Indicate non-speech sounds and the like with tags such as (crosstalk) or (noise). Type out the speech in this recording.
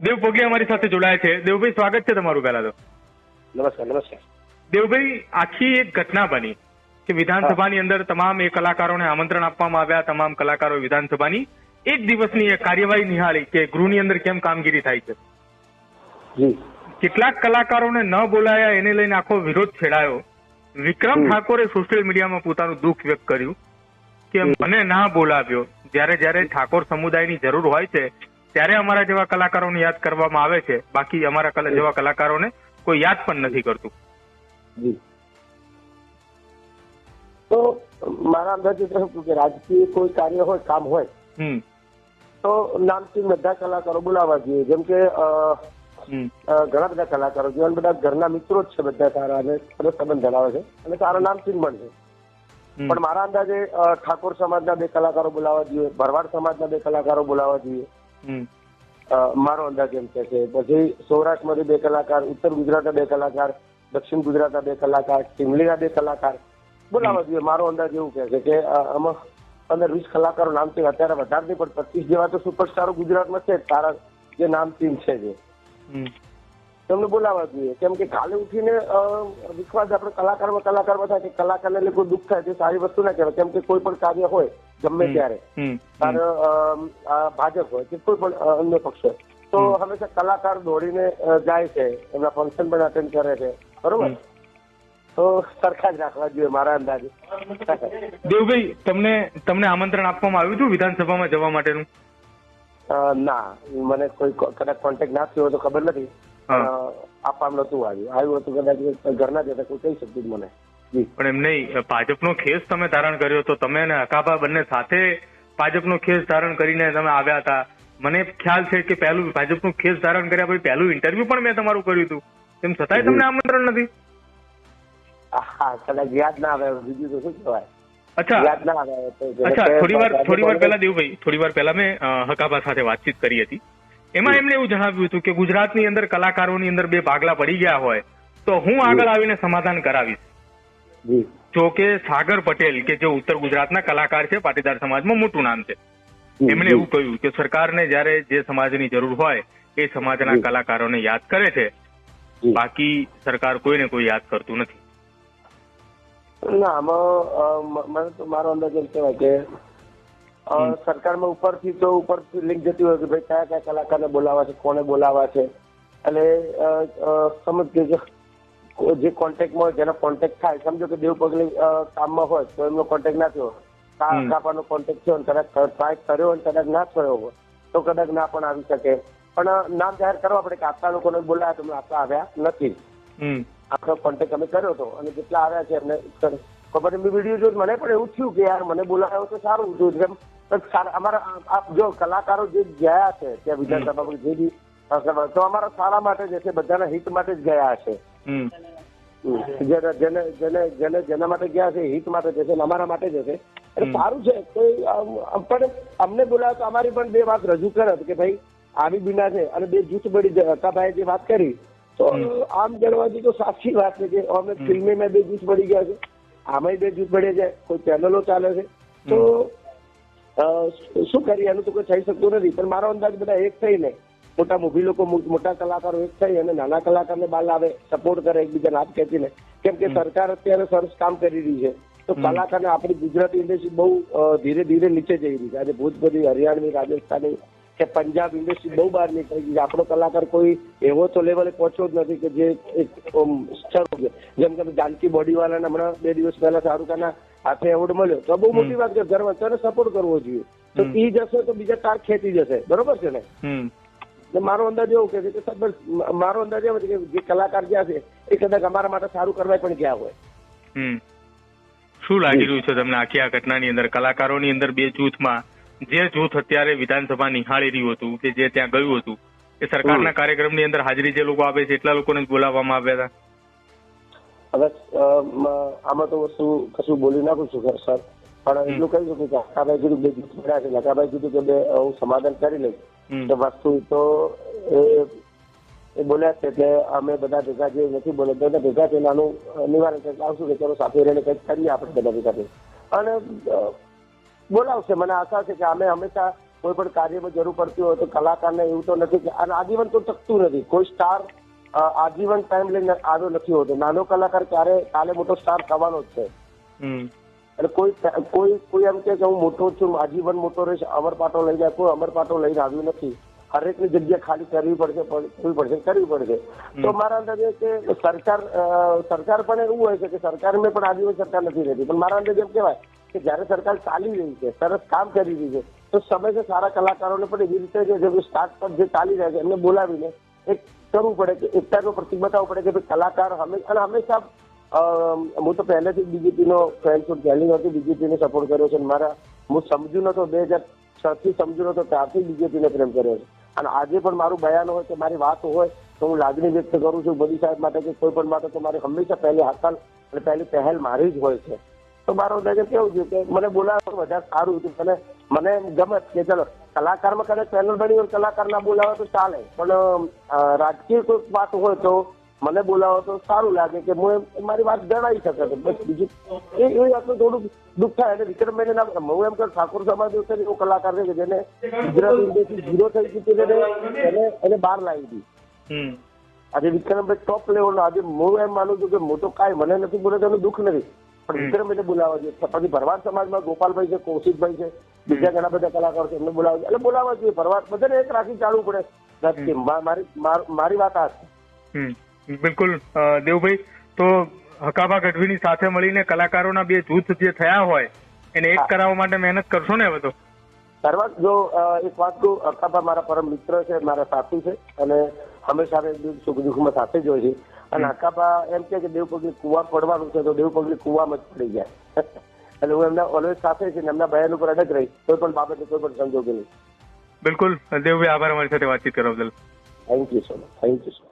દેવ પગલે અમારી સાથે જોડાયા છે. દેવભાઈ સ્વાગત છે તમારું પહેલા તો. નમસ્કાર નમસ્કાર. દેવભાઈ આખી એક ઘટના બની કે વિધાનસભાની અંદર તમામ એ કલાકારોને આમંત્રણ આપવામાં આવ્યા તમામ કલાકારો વિધાનસભાની. એક દિવસની એક કાર્યવાહી નિહાળી કે ગૃહની અંદર કેમ કામગીરી થાય છે? કેટલાક કલાકારોને ન બોલાયા એને લઈને આખો વિરોધ છેડાયો. વિક્રમ ઠાકોરે સોશિયલ મીડિયામાં પોતાનું દુઃખ વ્યક્ત કર્યું કે મને ના બોલાવ્યો. જ્યારે જ્યારે ઠાકોર સમુદાયની જરૂર હોય છે ત્યારે અમારા જેવા કલાકારોને યાદ કરવામાં આવે છે. બાકી અમારા જેવા કલાકારોને કોઈ યાદ પણ નથી કરતું. તો મારા અંદાજે શું કે રાજકીય કોઈ કાર્ય હોય કામ હોય તો નામથી બધા કલાકારો બોલાવવા જોઈએ. જેમ કે ઘણા બધા કલાકારો જીવન બધા ઘરના મિત્રો જ છે બધા સારા અને સંબંધ ધરાવે છે. અને સારા નામથી પણ છે. પણ મારા અંદાજે ઠાકોર સમાજના બે કલાકારો બોલાવવા જોઈએ ભરવાડ સમાજના બે કલાકારો બોલાવવા જોઈએ. મારો અંદાજ એમ કે છે. પછી સૌરાષ્ટ્રમાંથી બે કલાકાર ઉત્તર ગુજરાતના બે કલાકાર દક્ષિણ ગુજરાતના બે કલાકાર ચીમલીના બે કલાકાર. બોલાવવા જોઈએ મારો અંદાજ એવું કહે છે કે આમાં પંદર વીસ કલાકારો નામથી અત્યારે વધારે નહીં પણ પચીસ જેવા તો સુપરસ્ટારો ગુજરાતમાં છે જ, તારા જે નામથી છે જે. તેમને બોલાવવા જોઈએ. કેમ કે કાલે ઉઠીને વિશ્વાસ આપણે કલાકારમાં કલાકારમાં થાય કે કલાકારને એટલે કોઈ દુઃખ થાય તે સારી વસ્તુ ના કહેવાય. કેમ કે કોઈ પણ કાર્ય હોય ગમે ત્યારે. ભાજપ હોય કે કોઈ પણ અન્ય પક્ષ હોય. તો હમ. હંમેશા કલાકાર દોડીને જાય છે. એમના ફંક્શન પણ અટેન્ડ કરે છે. બરોબર? તો સરખા જ રાખવા જોઈએ મારા અંદાજે. દેવભાઈ તમને તમને આમંત્રણ આપવામાં આવ્યું હતું વિધાનસભામાં જવા માટેનું? ના. મને કોઈ કદાચ કોન્ટેક્ટ ના થયો હોય તો ખબર નથી. આપવામાં નતું આવ્યું. આવ્યું હતું કદાચ ઘરના જ હતા કોઈ કહી શકતું મને. પણ એમ નહીં ભાજપનો ખેસ તમે ધારણ કર્યો તો તમે અને હકાભા બંને સાથે ભાજપનો ખેસ ધારણ કરીને તમે આવ્યા હતા. મને ખ્યાલ છે કે પહેલું ભાજપનું ખેસ ધારણ કર્યા પછી પહેલું ઇન્ટરવ્યુ પણ મેં તમારું કર્યું હતું. તેમ છતાંય તમને આમંત્રણ નથી? હા કદાચ યાદ ના આવે બીજું તો શું કહેવાય? અચ્છા. યાદ ના આવે અચ્છા થોડી વાર થોડી વાર પહેલા દેવભાઈ થોડી વાર પહેલા મેં હકાબા હકાભા સાથે વાતચીત કરી હતી. એમાં એમણે એવું જણાવ્યું હતું કે ગુજરાતની અંદર કલાકારોની અંદર બે ભાગલા પડી ગયા હોય તો હું આગળ આવીને સમાધાન કરાવીશ. જો. કે સાગર પટેલ કે જે ઉત્તર ગુજરાતના કલાકાર છે પાટીદાર સમાજમાં મોટું નામ છે. એમણે એવું કહ્યું કે સરકારને જ્યારે જે સમાજની જરૂર હોય એ સમાજના. કલાકારોને યાદ કરે છે. બાકી સરકાર કોઈને કોઈ યાદ કરતું નથી. ના આમાં મારો અંદાજ એમ કહેવાય કે. સરકારમાં ઉપરથી તો ઉપરથી લિંક જતી હોય કે ભાઈ કયા કયા કલાકારને બોલાવા છે કોને બોલાવા છે. એટલે અ, અ, સમજ કે જે કોન્ટેક્ટમાં હોય જેનો કોન્ટેક્ટ થાય સમજો કે દેવ પગલે કામમાં હોય તો એમનો કોન્ટેક્ટ ના થયો. કાપાનો કોન્ટેક્ટ થયો અને કદાચ ટ્રાય કર્યો અને કદાચ ના થયો હોય તો કદાચ ના પણ આવી શકે. પણ નામ જાહેર કરવા પડે કે આટલા લોકોને બોલાયા તો આપતા આવ્યા નથી. આપણો કોન્ટેક્ટ અમે કર્યો હતો અને જેટલા આવ્યા છે એમને ખબર વીડિયો જોઈ મને પણ એવું થયું કે યાર મને બોલાયો તો સારું. જો જેમ અમારા જો કલાકારો જે ગયા છે ત્યાં વિધાનસભામાં જે બી તો અમારા સારા માટે જે છે બધાના હિત માટે જ ગયા છે. જેને જેને જેને માટે ગયા છે હિત માટે જશે અમારા માટે જશે એટલે સારું છે કોઈ આમ પણ અમને બોલાવે તો અમારી પણ બે વાત રજૂ કરે કે ભાઈ આવી બીના છે અને બે જૂથ બળી હકાભાઈ જે વાત કરી તો આમ ગણવાથી તો સાચી વાત છે કે અમે ફિલ્મે મેં બે જૂથ બળી ગયા છે. આમાંય બે જૂથ બળે છે કોઈ પેનલો ચાલે છે. તો શું કરીએ? એનું તો કોઈ થઈ શકતું નથી. પણ મારો અંદાજ બધા એક થઈને મોટા મૂવી લોકો મોટા કલાકારો એક થઈ અને નાના કલાકારને બાલ આવે સપોર્ટ કરે એકબીજાને હાથ ખેંચીને. કેમ કે સરકાર અત્યારે સરસ કામ કરી રહી છે. તો કલાકારને આપણી ગુજરાતી ઇન્ડસ્ટ્રી બહુ ધીરે ધીરે નીચે જઈ રહી છે. આજે ભોજપુરી હરિયાણાની રાજસ્થાની કે પંજાબ ઇન્ડસ્ટ્રી બહુ બહાર નીકળી ગઈ આપણો કલાકાર કોઈ એવો તો લેવલે પહોંચ્યો જ નથી કે જે એક જેમ કે જાનકી બોડીવાલાને હમણાં બે દિવસ પહેલા શાહરૂખ ખાનના હાથે એવોર્ડ મળ્યો. તો બહુ મોટી વાત કે ગર્વ છે સપોર્ટ કરવો જોઈએ. તો હમ. જશે તો બીજા તાર ખેંચી જશે. બરોબર છે ને? મારો અંદાજ એવો કે છે મારો અંદાજ એવો છે કે જે કલાકાર ગયા છે એ કદાચ અમારા માટે સારું કરવા પણ ગયા હોય. હમ. શું લાગી રહ્યું છે તમને આખી આ ઘટનાની અંદર? કલાકારોની અંદર બે જૂથમાં જે જૂથ અત્યારે વિધાનસભા નિહાળી રહ્યું હતું કે જે ત્યાં ગયું હતું એ સરકારના. કાર્યક્રમની અંદર હાજરી જે લોકો આપે છે એટલા લોકોને બોલાવવામાં આવ્યા હતા? હવે આમાં તો વસ્તુ કશું બોલી નાખું છું સર. પણ એટલું કહી શકું કે આકાભાઈ કીધું બે જૂથ મળ્યા છે આકાભાઈ કીધું કે બે હું સમાધાન કરી લઈશ. તો વસ્તુ તો એ એ બોલ્યા છે એટલે અમે બધા ભેગા જે નથી બોલે બધા ભેગા થઈને આનું નિવારણ આવશું કે ચલો સાથે રહીને કંઈક કરીએ આપણે બધા ભેગા થઈને. અને બોલાવશે. મને આશા છે કે અમે હંમેશા કોઈ પણ કાર્યમાં જરૂર પડતી હોય તો કલાકારને એવું તો નથી કે અને આજીવન તો ટકતું નથી. કોઈ સ્ટાર આજીવન ટાઈમ લઈને આવ્યો નથી હોતો. નાનો કલાકાર ક્યારે કાલે મોટો સ્ટાર થવાનો જ છે. એટલે કોઈ કોઈ કોઈ એમ કે હું મોટો છું આજીવન મોટો રહીશ અમર પાટો જાય કોઈ અમર પાટો લઈને આવ્યું નથી. હરેકની જગ્યા ખાલી કરવી પડશે કરવી પડશે કરવી પડશે. તો મારા અંદાજે કે સરકાર સરકાર પણ એવું હોય છે કે સરકારમાં પણ આજીવન સરકાર નથી રહેતી. પણ મારા અંદાજે એમ કહેવાય કે જ્યારે સરકાર ચાલી રહી છે, સરસ કામ કરી રહી છે, તો સમયસર સારા કલાકારોને પણ એવી રીતે જે જે સ્ટાર્ટ પર જે ચાલી રહ્યા છે, એમને બોલાવીને એક કરવું પડે કે એક ટાઈપનો પ્રતિક બતાવવું પડે કે કલાકાર હંમેશા અને હંમેશા હું તો પહેલેથી બીજેપીનો ફેન છું, પહેલી વખતે બીજેપીને સપોર્ટ કર્યો છે મારા, હું સમજુ નતો, બે હજાર છ થી સમજુ નતો, ત્યારથી બીજેપીને પ્રેમ કર્યો છે. અને આજે પણ મારું બયાન હોય કે મારી વાત હોય, તો હું લાગણી વ્યક્ત કરું છું, મોદી સાહેબ માટે કે કોઈ પણ માટે, તો મારી હંમેશા પહેલી હાકલ અને પહેલી પહેલ મારી જ હોય છે. તો મારો અંદાજે કેવું છે કે મને બોલાવે વધારે સારું હતું. મને મને એમ ગમે કે ચલો કલાકારમાં કદાચ પેનલ બની હોય કલાકાર ના બોલાવે તો ચાલે. પણ રાજકીય કોઈ વાત હોય તો મને બોલાવો તો સારું લાગે કે હું મારી વાત જણાવી શકે. બસ બીજું એ એ વાતનું થોડું દુઃખ થાય એટલે વિક્રમભાઈને ના હું એમ કે ઠાકોર સમાજ છે એવો કલાકાર છે કે જેને ગુજરાત ઇન્ડસ્ટ્રી ઝીરો થઈ ચૂકી છે એને એને એને બહાર લાવી હતી આજે વિક્રમભાઈ ટોપ લેવલનો આજે હું એમ માનું છું કે મોટો કાંઈ મને નથી બોલે તો એનું દુઃખ નથી. પણ વિક્રમભાઈને બોલાવવા જોઈએ પછી ભરવાડ સમાજમાં ગોપાલભાઈ છે કૌશિકભાઈ છે બીજા ઘણા બધા કલાકારો છે એમને બોલાવવા એટલે બોલાવવા જોઈએ ભરવાડ બધાને એક રાખી ચાલવું પડે. મારી મારી વાત આ છે. બિલકુલ. દેવભાઈ તો હકાભા ગઢવીની સાથે મળીને કલાકારોના બે જૂથ જે થયા હોય એને એક કરાવવા માટે મહેનત કરશો ને હવે તો? સર્વાત જો એક વાત કહું અકાબા મારા પરમ મિત્ર છે મારા સાથી છે અને હંમેશા સુખ દુઃખમાં સાથે જ હોય છે. અને અકાબા એમ કે દેવ પગલી કુવા પડવાનું છે તો દેવ પગલી કુવામાં જ પડી જાય. (laughs) એટલે હું એમના ઓલવેઝ સાથે છે ને એમના બયાન ઉપર અડગ રહી. કોઈ પણ બાબતે કોઈ પણ સંજોગે નહીં. બિલકુલ. દેવભાઈ આભાર અમારી સાથે વાતચીત કરવા બદલ thank you so much thank you so